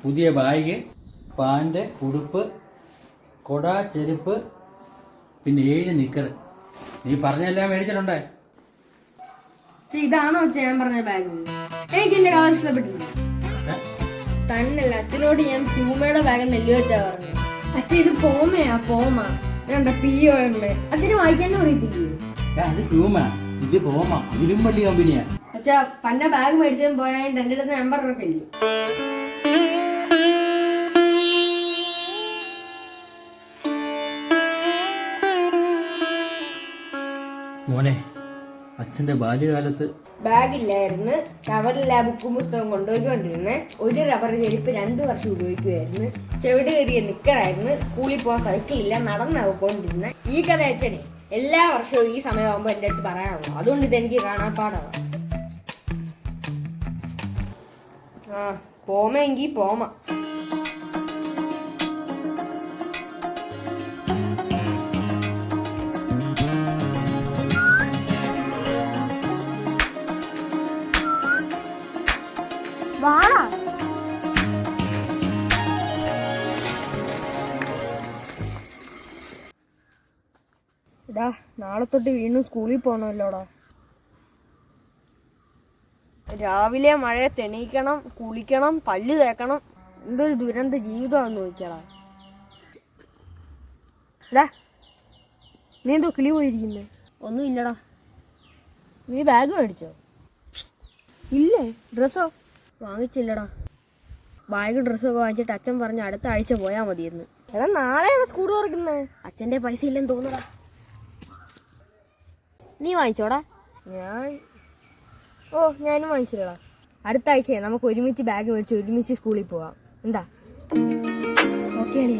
പുതിയ bag pant ഉടുപ്പ് കൊട ചെരുപ്പ് പിന്നെ ഏഴ് നിക്കർ നീ പറഞ്ഞെല്ലാം മേടിച്ചിട്ടുണ്ടേ? ഇതാണോ ഞാൻ പറഞ്ഞ ബാഗ്? എനിക്ക് എന്റെ കളർ ഇഷ്ടപ്പെട്ടില്ല? തന്നല്ല അച്ഛനോട് ഞാൻ പ്യൂമയുടെ ബാഗ് നെല്ലി വെച്ചാ പറഞ്ഞു അച്ഛൻ ഇത് പോമയാ പോമ. ഞാൻ പിന്നെ എ അച്ഛന് വായിക്കാനും അറിയത്തില്ലേ? അത് പ്യൂമ ഇത് പോമ. ഇതിലും വലിയ കമ്പനിയാ അച്ഛാ പന്ന ബാഗ് മേടിച്ചതും പോരായിട്ട് എന്റെ അടുത്ത് നമ്പർ ഇല്ലേ? മോനെ അച്ഛന്റെ ബാല്യകാലത്ത് ബാഗില്ലായിരുന്നു കവറില്ല ബുക്കും പുസ്തകം കൊണ്ടുപോയിക്കൊണ്ടിരുന്നെ. ഒരു റബ്ബർ ചെരുപ്പ് രണ്ടു വർഷം ഉപയോഗിക്കുമായിരുന്നു ചെവിട് കയറിയ നിക്കറായിരുന്നു. സ്കൂളിൽ പോകാൻ സൈക്കിളില്ല നടന്നാ പോയിക്കൊണ്ടിരുന്ന ഈ കഥ അച്ഛനെ എല്ലാ വർഷവും ഈ സമയമാകുമ്പോൾ എന്റെ അടുത്ത് പറയാനുള്ളൂ അതുകൊണ്ട് ഇതെനിക്ക് കാണാപ്പാടാണ് ആ പോമെങ്കിൽ പോമ. വാടാ ഇതാ നാളെ തൊട്ട് വീണ്ടും സ്കൂളിൽ പോകണമല്ലോടാ രാവിലെ മഴയത്ത് എണീക്കണം കുളിക്കണം പല്ല് തേക്കണം. എന്തൊരു ദുരന്ത ജീവിതമാണെന്ന് നോക്കിയടാ എടാ നീ എന്തോ കിളി പോയിരിക്കുന്നേ. ഒന്നുമില്ലടാ നീ ബാഗ് മേടിച്ചോ? ഇല്ലേ? ഡ്രസ്സോ വാങ്ങിച്ചില്ലടാ. ബാഗ് ഡ്രസ്സൊക്കെ വാങ്ങിച്ചിട്ട് അച്ഛൻ പറഞ്ഞ് അടുത്ത ആഴ്ച പോയാൽ മതിയെന്ന്. എടാ നാളെയാണ് സ്കൂൾ തുറക്കുന്നത് അച്ഛന്റെ പൈസ ഇല്ലെന്ന് തോന്നടാ നീ വാങ്ങിച്ചോടാ. ഞാൻ ഓ ഞാനും വാങ്ങിച്ചിട്ടാ അടുത്ത ആഴ്ച നമുക്ക് ഒരുമിച്ച് ബാഗ് മേടിച്ച് ഒരുമിച്ച് സ്കൂളിൽ പോവാം. എന്താ? ഓക്കെ അല്ലേ